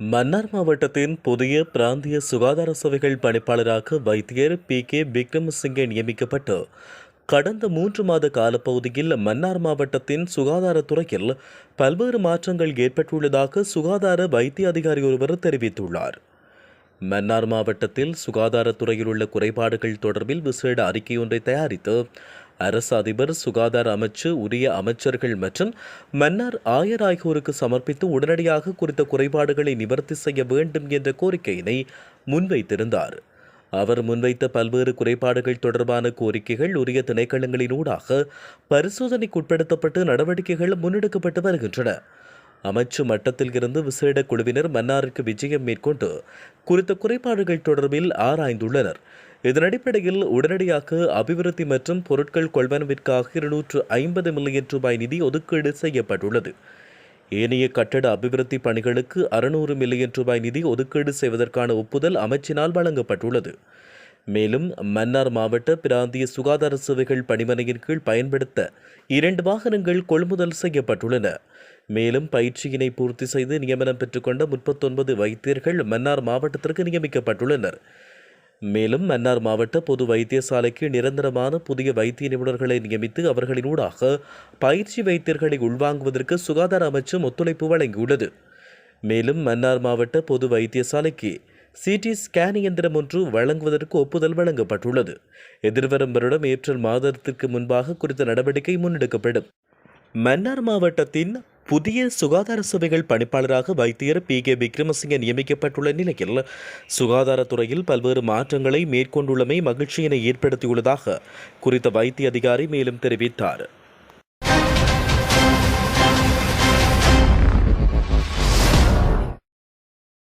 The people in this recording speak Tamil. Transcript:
மன்னார் மாவட்டத்தின் புதிய பிராந்திய சுகாதார சேவைகள் பணிப்பாளராக வைத்தியர் பி கே விக்ரமசிங்கே நியமிக்கப்பட்டு கடந்த மூன்று மாத காலப்பகுதியில் மன்னார் மாவட்டத்தின் சுகாதாரத்துறையில் பல்வேறு மாற்றங்கள் ஏற்பட்டுள்ளதாக சுகாதார வைத்திய அதிகாரி ஒருவர் தெரிவித்துள்ளார். மன்னார் மாவட்டத்தில் சுகாதாரத்துறையில் உள்ள குறைபாடுகள் தொடர்பில் விசேட அறிக்கை ஒன்றை தயாரித்து அரசு அதிபர் சுகாதார அமைச்சு உரிய அமைச்சர்கள் மற்றும் மன்னார் ஆயர் ஆகியோருக்கு சமர்ப்பித்து உடனடியாக குறித்த குறைபாடுகளை நிவர்த்தி செய்ய வேண்டும் என்ற கோரிக்கையினை முன்வைத்திருந்தார். அவர் முன்வைத்த பல்வேறு குறைபாடுகள் தொடர்பான கோரிக்கைகள் உரிய திணைக்களங்களினூடாக பரிசோதனைக்குட்படுத்தப்பட்டு நடவடிக்கைகள் முன்னெடுக்கப்பட்டு வருகின்றன. அமைச்சு மட்டத்தில் இருந்து விசேட குழுவினர் மன்னாருக்கு விஜயம் மேற்கொண்டு குறித்த குறைபாடுகள் தொடர்பில் ஆராய்ந்துள்ளனர். இதன் அடிப்படையில் உடனடியாக அபிவிருத்தி மற்றும் பொருட்கள் கொள்வனவிற்காக இருநூற்று ஐம்பது மில்லியன் ரூபாய் நிதி ஒதுக்கீடு செய்யப்பட்டுள்ளது. ஏனைய கட்டட அபிவிருத்தி பணிகளுக்கு அறுநூறு மில்லியன் ரூபாய் நிதி ஒதுக்கீடு செய்வதற்கான ஒப்புதல் அமைச்சினால் வழங்கப்பட்டுள்ளது. மேலும் மன்னார் மாவட்ட பிராந்திய சுகாதார சேவைகள் பணிமனையின் கீழ் பயன்படுத்த இரண்டு வாகனங்கள் கொள்முதல் செய்யப்பட்டுள்ளன. மேலும் பயிற்சியினை பூர்த்தி செய்து நியமனம் பெற்றுக்கொண்ட முப்பத்தொன்பது வைத்தியர்கள் மன்னார் மாவட்டத்திற்கு நியமிக்கப்பட்டுள்ளனர். மேலும் மன்னார் மாவட்ட பொது வைத்தியசாலைக்கு நிரந்தரமான புதிய வைத்திய நிபுணர்களை நியமித்து அவர்களினூடாக பயிற்சி வைத்தியர்களை உள்வாங்குவதற்கு சுகாதார அமைச்சம் ஒத்துழைப்பு வழங்கியுள்ளது. மேலும் மன்னார் மாவட்ட பொது வைத்தியசாலைக்கு சிடி ஸ்கேன் இயந்திரம் ஒன்று வழங்குவதற்கு ஒப்புதல் வழங்கப்பட்டுள்ளது. எதிர்வரும் வருடம் ஏப்ரல் மாதத்திற்கு முன்பாக குறித்த நடவடிக்கை முன்னெடுக்கப்படும். மன்னார் மாவட்டத்தின் புதிய சுகாதார சேவைகள் பணிப்பாளராக வைத்தியர் பி கே விக்ரமசிங்க நியமிக்கப்பட்டுள்ள நிலையில் சுகாதாரத்துறையில் பல்வேறு மாற்றங்களை மேற்கொண்டுள்ளமை மகிழ்ச்சியினை ஏற்படுத்தியுள்ளதாக குறித்த வைத்திய அதிகாரி மேலும் தெரிவித்தார்.